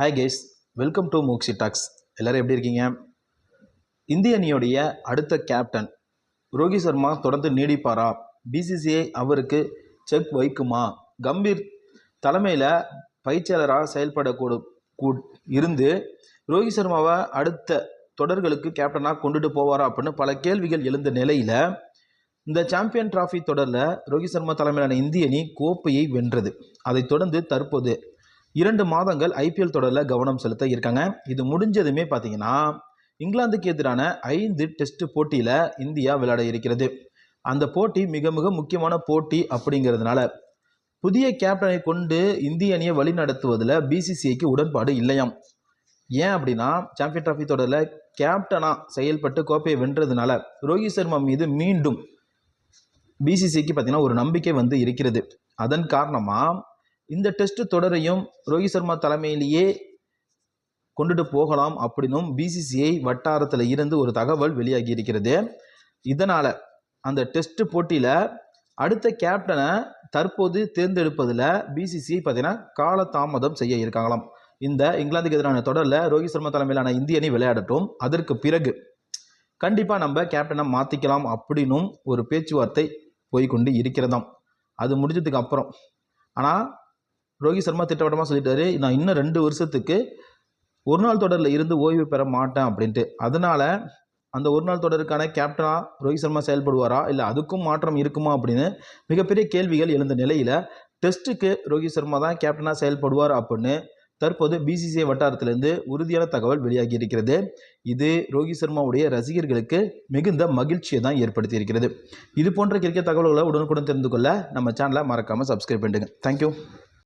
Hi guys welcome to மூக்ஸி talks எல்லோரும் எப்படி இருக்கீங்க? இந்திய அணியோடைய அடுத்த கேப்டன் ரோஹித் சர்மா தொடர்ந்து நீடிப்பாரா? பிசிசிஐ அவருக்கு செக் வைக்குமா? கம்பீர் தலைமையில் பயிற்சியாளராக செயல்படக்கூடும் கூ- இருந்து ரோஹித் சர்மாவை அடுத்த தொடர்களுக்கு கேப்டனாக கொண்டுட்டு போவாரா அப்படின்னு பல கேள்விகள் எழுந்த நிலையில் இந்த சாம்பியன் டிராஃபி தொடரில் ரோஹித் சர்மா தலைமையிலான இந்திய அணி கோப்பையை வென்றது. அதைத் தொடர்ந்து தற்போது இரண்டு மாதங்கள் ஐபிஎல் தொடரில் கவனம் செலுத்த இருக்காங்க. இது முடிஞ்சதுமே பார்த்தீங்கன்னா இங்கிலாந்துக்கு எதிரான ஐந்து டெஸ்ட் போட்டியில் இந்தியா விளையாட இருக்கிறது. அந்த போட்டி மிக மிக முக்கியமான போட்டி அப்படிங்கிறதுனால புதிய கேப்டனை கொண்டு இந்திய அணியை வழிநடத்துவதில் பிசிசிஐக்கு உடன்பாடு இல்லையாம். ஏன் அப்படின்னா சாம்பியன் டிராஃபி தொடரில் கேப்டனாக செயல்பட்டு கோப்பையை வென்றதுனால ரோஹித் சர்மா மீது மீண்டும் பிசிசிக்கு பார்த்தீங்கன்னா ஒரு நம்பிக்கை வந்து இருக்கிறது. அதன் காரணமாக இந்த டெஸ்ட் தொடரையும் ரோஹித் சர்மா தலைமையிலேயே கொண்டுட்டு போகலாம் அப்படின்னும் பிசிசிஐ வட்டாரத்தில் இருந்து ஒரு தகவல் வெளியாகி இருக்கிறது. இதனால் அந்த டெஸ்ட் போட்டியில் அடுத்த கேப்டனை தற்போது தேர்ந்தெடுப்பதில் பிசிசிஐ பார்த்தீங்கன்னா காலதாமதம் செய்ய இருக்காங்களாம். இந்த இங்கிலாந்துக்கு எதிரான தொடரில் ரோஹித் சர்மா தலைமையிலான இந்திய அணி விளையாடட்டும். அதற்கு பிறகு கண்டிப்பாக நம்ம கேப்டனை மாற்றிக்கலாம் அப்படின்னும் ஒரு பேச்சுவார்த்தை போய்க்கொண்டு இருக்கிறதாம். அது முடிஞ்சதுக்கு அப்புறம். ஆனால் ரோஹித் சர்மா திட்டவட்டமாக சொல்லிட்டாரு. நான் இன்னும் ரெண்டு வருஷத்துக்கு ஒரு நாள் தொடரில் இருந்து ஓய்வு பெற மாட்டேன் அப்படின்ட்டு. அதனால் அந்த ஒரு நாள் தொடருக்கான கேப்டனாக ரோஹித் சர்மா செயல்படுவாரா? இல்லை அதுக்கும் மாற்றம் இருக்குமா அப்படின்னு மிகப்பெரிய கேள்விகள் எழுந்த நிலையில் டெஸ்ட்டுக்கு ரோஹித் சர்மா தான் கேப்டனாக செயல்படுவார் அப்படின்னு தற்போது பிசிசிஐ வட்டாரத்திலிருந்து உறுதியான தகவல் வெளியாகி இருக்கிறது. இது ரோஹித் சர்மாவுடைய ரசிகர்களுக்கு மிகுந்த மகிழ்ச்சியை தான் ஏற்படுத்தி இருக்கிறது. இது போன்ற கிரிக்கெட் தகவல்களை உடனுக்குடன் தெரிந்து கொள்ள நம்ம சேனலை மறக்காமல் சப்ஸ்கிரைப் பண்ணிடுங்க. தேங்க்யூ